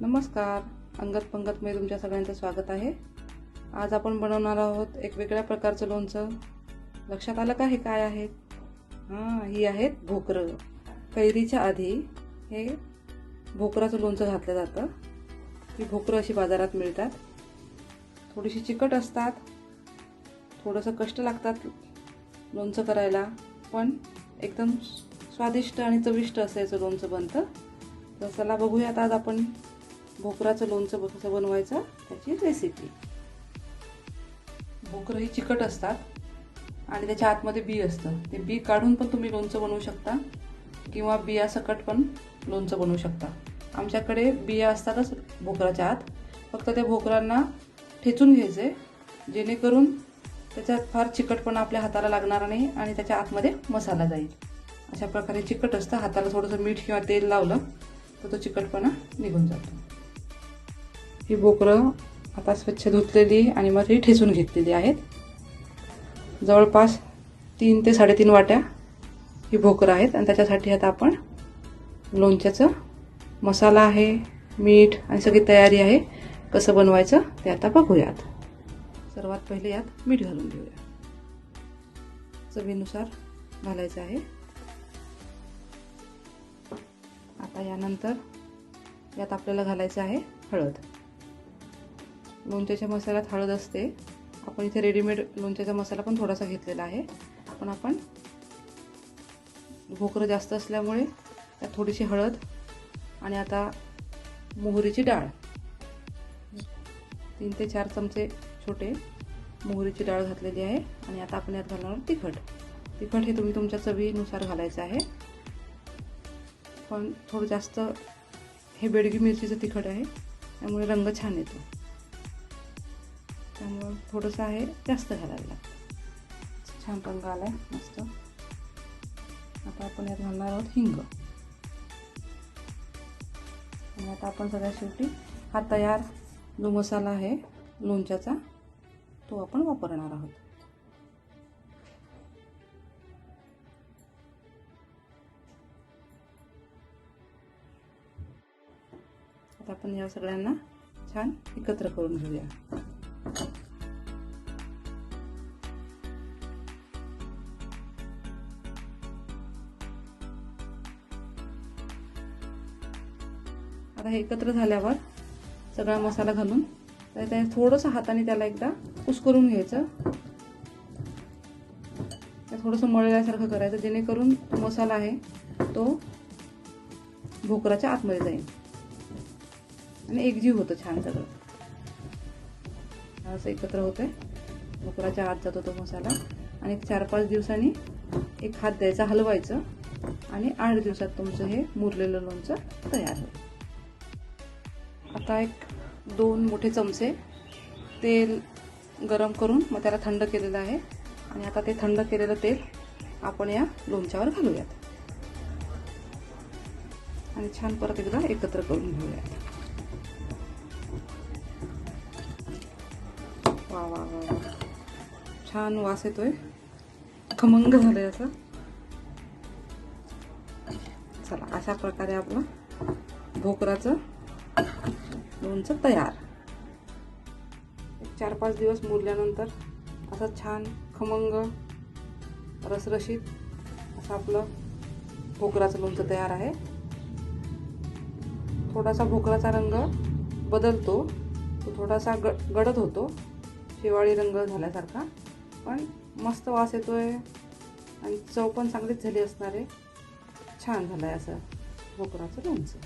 नमस्कार. अंगत मी तुमच्या सगळ्यांचं स्वागत आहे. आज आपण बनवणार आहोत एक वेगळ्या प्रकारचं लोणचं. लक्षात आलं का हे काय आहेत हां ही आहेत भोकरं. कैरीच्या आधी हे भोकराचं लोणचं घातलं जातं. ही भोकरं अशी बाजारात मिळतात. थोडीशी चिकट असतात. थोडंसं कष्ट लागतात लोणचं करायला. पण एकदम स्वादिष्ट आणि चविष्ट असं याचं लोणचं बनतं. तर चला बघूयात आज आपण भोकराचं लोणचं कसं बनवायचं त्याची रेसिपी भोकरं ही चिकट असतात आणि त्याच्या आतमध्ये बी असतं. ते बी काढून पण तुम्ही लोणचं बनवू शकता किंवा बियासकट पण लोणचं बनवू शकता. आमच्याकडे बिया असतातच भोकराच्या आत. फक्त त्या भोकरांना ठेचून घ्यायचे जेणेकरून त्याच्यात फार चिकटपणा आपल्या हाताला लागणार नाही आणि त्याच्या आतमध्ये मसाला जाईल. अशा प्रकारे चिकट असतं. हाताला थोडंसं मीठ किंवा तेल लावलं तर तो चिकटपणा निघून जातो. ही बोकरं आता स्वच्छ धुतलेली आणि मग ही ठेचून घेतलेली आहेत. जवळपास तीन ते साडेतीन वाट्या ही भोकरं आहेत आणि त्याच्यासाठी आता आपण लोणच्याचं मसाला आहे मीठ आणि सगळी तयारी आहे कसं बनवायचं ते आता बघूयात. सर्वात पहिले यात मीठ घालून घेऊया. चवीनुसार घालायचं आहे. आता यानंतर यात आपल्याला घालायचं आहे हळद. लोणच्याच्या मसाल्यात हळद असते. आपण इथे रेडीमेड लोणच्याचा मसाला पण थोडासा घेतलेला आहे. पण आपण भोकरं जास्त असल्यामुळे त्यात थोडीशी हळद आणि आता मोहरीची डाळ. तीन ते चार चमचे छोटे मोहरीची डाळ घातलेली आहे आणि आता आपण यात घालणार तिखट. तिखट हे तुम्ही तुमच्या चवीनुसार घालायचं आहे. पण थोडं जास्त हे बेडगी मिरचीचं तिखट आहे. त्यामुळे रंग छान येतो. त्यामुळं थोडंसं आहे जास्त घालायला लागतं. छान रंग आला आहे मस्त. आता आपण यात घालणार आहोत हिंग. आणि आता आपण सगळ्यात शेवटी हा तयार जो मसाला आहे लोणच्याचा तो आपण वापरणार आहोत. आता आपण या सगळ्यांना छान एकत्र करून घेऊया. आता हे एकत्र झाल्यावर सगळा मसाला घालून तर त्या थोडंसं हाताने त्याला एकदा कुसकरून घ्यायचं. त्या थोडंसं मळल्यासारखं करायचं जेणेकरून मसाला आहे तो भोकराच्या आतमध्ये जाईल. आणि एकजीव होतं छान सगळं. असं एकत्र होतं आहे भोकराच्या आत जातो तो मसाला. आणि चार पाच दिवसांनी एक हात द्यायचा हलवायचं आणि आठ दिवसात तुमचं हे मुरलेलं लोणचं तयार होतं आता एक दोन मोठे चमचे तेल गरम करून मग त्याला थंड केलेलं आहे. आणि आता ते थंड केलेलं तेल आपण या लोणच्यावर घालूयात. आणि छान परत एकदा एकत्र करून घेऊयात. वा वा छान वास येतोय. खमंग झालाय असं चला अशा प्रकारे आपलं भोकराचं लोणचं तयार. एक चार पाच दिवस मुरल्यानंतर असं छान खमंग रसरशीत असं आपलं भोकराचं लोणचं तयार आहे. थोडासा भोकराचा रंग बदलतो तो थोडासा ग गडद होतो. शिवाळी रंग झाल्यासारखा. पण मस्त वास येतो आहे आणि चव पण चांगलीच झाली असणार आहे. छान झालं आहे असं. भोकराचं लोणचं.